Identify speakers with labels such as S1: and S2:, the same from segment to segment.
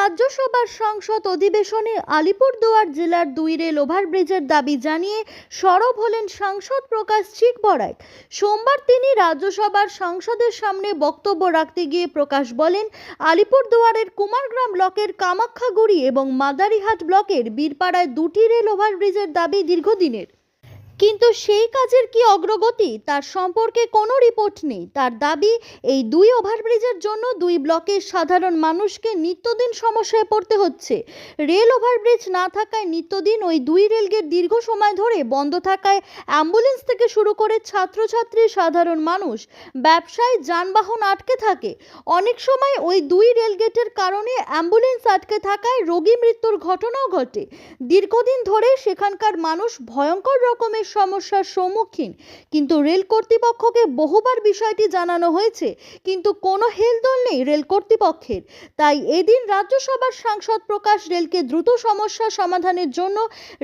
S1: রাজ্যসভার সংসদ অধিবেশনে আলিপুরদুয়ার জেলার দুই রেল ওভারব্রিজের দাবি জানিয়ে সরব হলেন সাংসদ প্রকাশ চিকবড়াই সোমবার তিনি রাজ্যসভার সংসদের সামনে বক্তব্য রাখতে গিয়ে প্রকাশ বলেন, আলিপুরদুয়ারের কুমারগ্রাম ব্লকের কামাখ্যাগুড়ি এবং মাদারিহাট ব্লকের বীরপাড়ায় দুটি রেল ওভারব্রিজের দাবি দীর্ঘদিনের। কিন্তু সেই কাজের কি অগ্রগতি? তার সম্পর্কে কোনো রিপোর্ট নেই। তার দাবি, এই দুই ওভারব্রিজের জন্য দুই ব্লকের সাধারণ মানুষকে নিত্যদিন সমস্যায় পড়তে হচ্ছে। রেল ওভারব্রিজ না থাকায় নিত্যদিন ওই দুই রেলগেট দীর্ঘ সময় ধরে বন্ধ থাকায় অ্যাম্বুলেন্স থেকে শুরু করে ছাত্রছাত্রী, সাধারণ মানুষ, ব্যবসায়, যানবাহন আটকে থাকে। অনেক সময় ওই দুই রেলগেটের কারণে অ্যাম্বুলেন্স আটকে থাকায় রোগী মৃত্যুর ঘটনাও ঘটে। দীর্ঘদিন ধরে সেখানকার মানুষ ভয়ঙ্কর রকমের সমস্যার সম্মুখীন। কিন্তু রেল কর্তৃপক্ষকে বহুবার বিষয়টি জানানো হয়েছে, কিন্তু কোনো হেলদোল নেই রেল কর্তৃপক্ষের। তাই এদিন রাজ্যসভার সাংসদ প্রকাশ রেলকে দ্রুত সমস্যা সমাধানের জন্য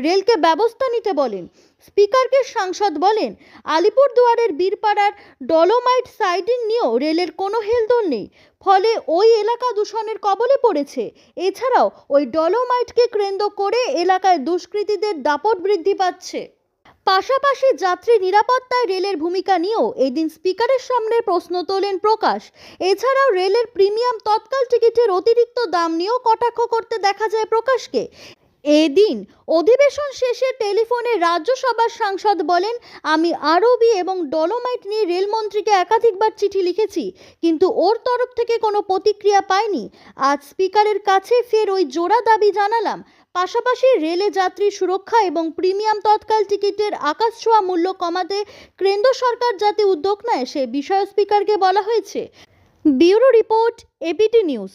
S1: রেলকে ব্যবস্থা নিতে বলেন। স্পিকারকে সাংসদ বলেন, আলিপুরদুয়ারের বীরপাড়ার ডলোমাইট সাইডিং নিয়েও রেলের কোনো হেলদোল নেই। ফলে ওই এলাকা দূষণের কবলে পড়েছে। এছাড়াও ওই ডলোমাইটকে কেন্দ্র করে এলাকায় দুষ্কৃতীদের দাপট বৃদ্ধি পাচ্ছে। পাশাপাশি যাত্রী নিরাপত্তায় রেলের ভূমিকা নিয়েও এদিন স্পিকারের সামনে প্রশ্ন তোলেন প্রকাশ। এছাড়াও রেলের প্রিমিয়াম তৎকাল টিকিটের অতিরিক্ত দাম নিয়েও কটাক্ষ করতে দেখা যায় প্রকাশকে। এদিন অধিবেশন শেষে টেলিফোনে রাজ্যসভার সাংসদ বলেন, আমি আরবি এবং ডলোমাইট নিয়ে রেলমন্ত্রীকে একাধিকবার চিঠি লিখেছি, কিন্তু ওর তরফ থেকে কোনো প্রতিক্রিয়া পাইনি। আজ স্পিকারের কাছে ফের ওই জোড়া দাবি জানালাম। পাশাপাশি রেলে যাত্রী সুরক্ষা এবং প্রিমিয়াম তৎকাল টিকিটের আকাশ ছোঁয়া মূল্য কমাতে কেন্দ্র সরকার যাতে উদ্যোগ নেয়, সে বিষয়ে স্পিকারকে বলা হয়েছে। Bureau report APT news.